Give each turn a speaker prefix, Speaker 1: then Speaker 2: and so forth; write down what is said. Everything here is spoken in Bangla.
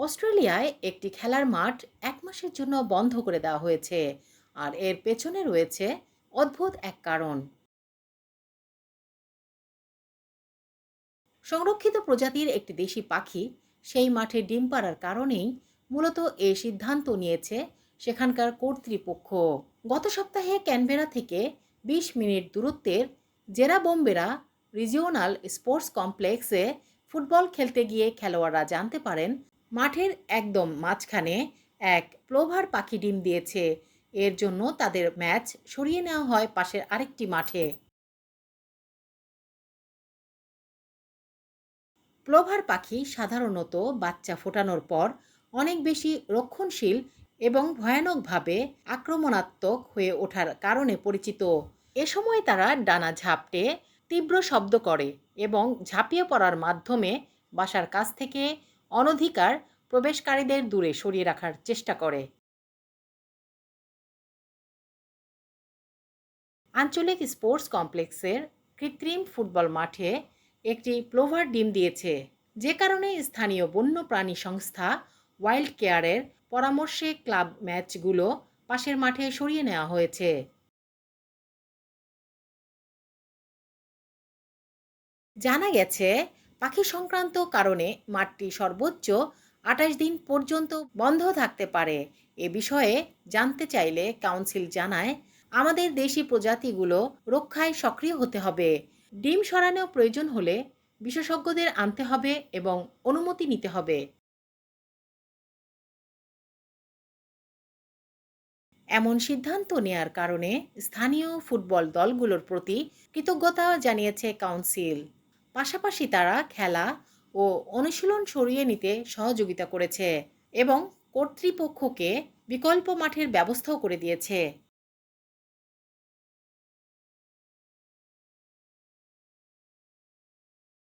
Speaker 1: অস্ট্রেলিয়ায় একটি খেলার মাঠ এক মাসের জন্য বন্ধ করে দেওয়া হয়েছে। আর এর পেছনে রয়েছে অদ্ভুত এক কারণ। সংরক্ষিত প্রজাতির একটি দেশি পাখি সেই মাঠে ডিম পাড়ার কারণেই মূলত এই সিদ্ধান্ত নিয়েছে সেখানকার কর্তৃপক্ষ। গত সপ্তাহে ক্যানবেরা থেকে ২০ মিনিট দূরত্বের জেরা বোম্বেরা রিজিওনাল স্পোর্টস কমপ্লেক্সে ফুটবল খেলতে গিয়ে খেলোয়াড়রা জানতে পারেন মাঠের একদম মাঝখানে এক প্লোভার পাখি ডিম দিয়েছে। এর জন্য তাদের ম্যাচ সরিয়ে নেওয়া হয় পাশের আরেকটি মাঠে। প্লোভার পাখি সাধারণত বাচ্চা ফোটানোর পর অনেক বেশি রক্ষণশীল এবং ভয়ানকভাবে আক্রমণাত্মক হয়ে ওঠার কারণে পরিচিত। এ সময় তারা ডানা ঝাপটে তীব্র শব্দ করে এবং ঝাঁপিয়ে পড়ার মাধ্যমে বাসার কাছ থেকে অনধিকার প্রবেশকারীদের দূরে সরিয়ে রাখার চেষ্টা করে। আঞ্চলিক স্পোর্টস কমপ্লেক্সের কৃত্রিম ফুটবল মাঠে একটি প্লোভার ডিম দিয়েছে। যে কারণে স্থানীয় বন্যপ্রাণী সংস্থা ওয়াইল্ড কেয়ারের পরামর্শে ক্লাব ম্যাচগুলো পাশের মাঠে সরিয়ে নেওয়া হয়েছে। জানা গেছে পাখি সংক্রান্ত কারণে মাঠটি সর্বোচ্চ আঠাশ দিন পর্যন্ত বন্ধ থাকতে পারে। এ বিষয়ে জানতে চাইলে কাউন্সিল জানায়, আমাদের দেশি প্রজাতিগুলো রক্ষায় সক্রিয় হতে হবে। ডিম সরানো প্রয়োজন হলে বিশেষজ্ঞদের আনতে হবে এবং অনুমতি নিতে হবে। এমন সিদ্ধান্ত নেয়ার কারণে স্থানীয় ফুটবল দলগুলোর প্রতি কৃতজ্ঞতা জানিয়েছে কাউন্সিল। পাশাপাশি তারা খেলা ও অনুশীলন সরিয়ে নিতে সহযোগিতা করেছে এবং কর্তৃপক্ষকে বিকল্প মাঠের ব্যবস্থাও করে দিয়েছে।